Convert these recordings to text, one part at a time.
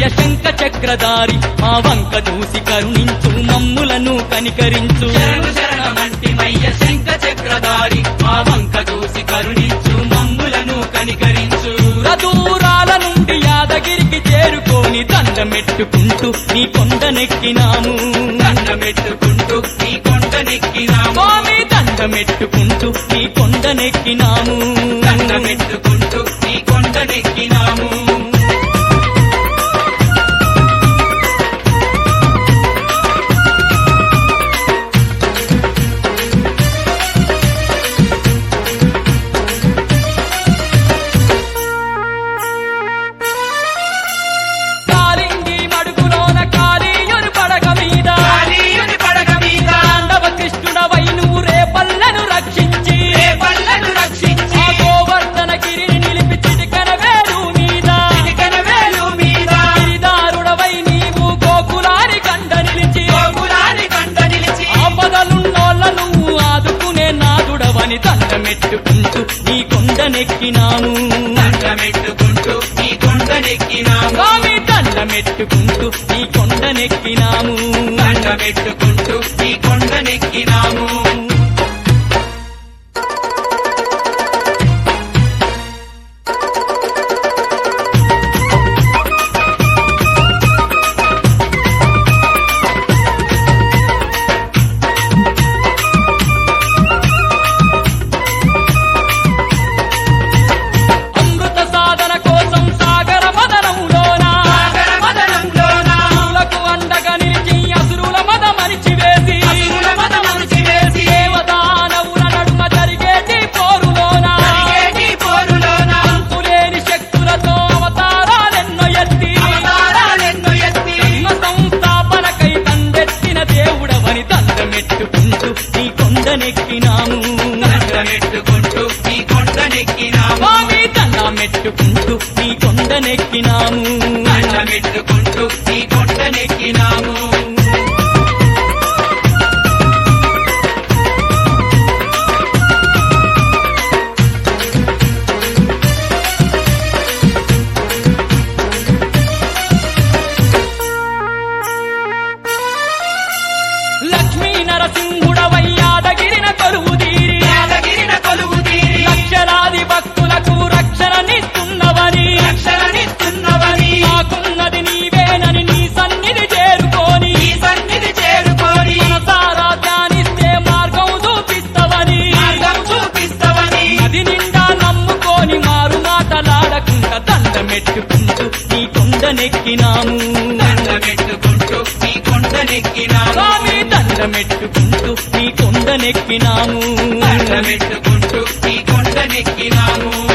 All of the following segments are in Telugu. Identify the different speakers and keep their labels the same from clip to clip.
Speaker 1: దివ్య శంఖ చక్రధారి మా వంక చూసి కరుణించు మమ్ములను కనికరించు.
Speaker 2: శంఖ చక్రధారి మా వంక చూసి కరుణించు మమ్ములను కనికరించు.
Speaker 1: దూరాల నుండి యాదగిరికి చేరుకొని దండమెట్టుకుంటూ నీ కొండనెక్కినాము.
Speaker 2: దండమెట్టుకుంటూ నీ కొండనెక్కినాము.
Speaker 1: స్వామి దండమెట్టుకుంటూ నీ కొండనెక్కినాము.
Speaker 2: దండమెట్టుకుంటూ
Speaker 1: రంగామి దండమెట్టుకుంటూ ఈ కొండనెక్కినాము.
Speaker 2: దండమెట్టుకుంటూ ఈ కొండనెక్కినాము.
Speaker 1: పెట్టుకుంటూ నీ కొండనెక్కినాము.
Speaker 2: దండమెట్టుకుంటూ మీ కొండనెక్కినాము
Speaker 1: స్వామి దండమెట్టుకుంటూ మీ కొండనెక్కినాము.
Speaker 2: దండమెట్టుకుంటూ మీ కొండనెక్కినాము.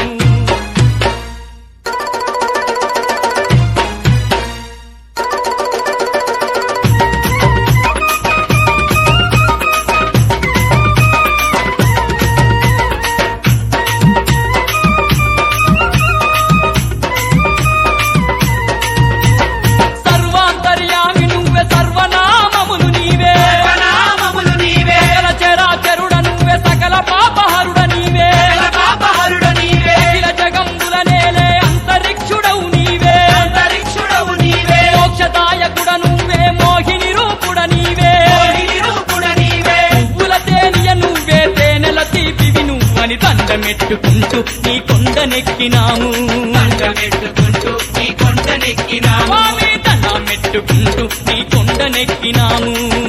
Speaker 1: పంచమెట్టుకుంటూ నీ కొండ నెక్కినాము పంచమెట్టుకుంటూ నీ
Speaker 2: కొండ కొండనెక్కినాము.
Speaker 1: మెట్టుకుంటూ నీ కొండ నెక్కినాము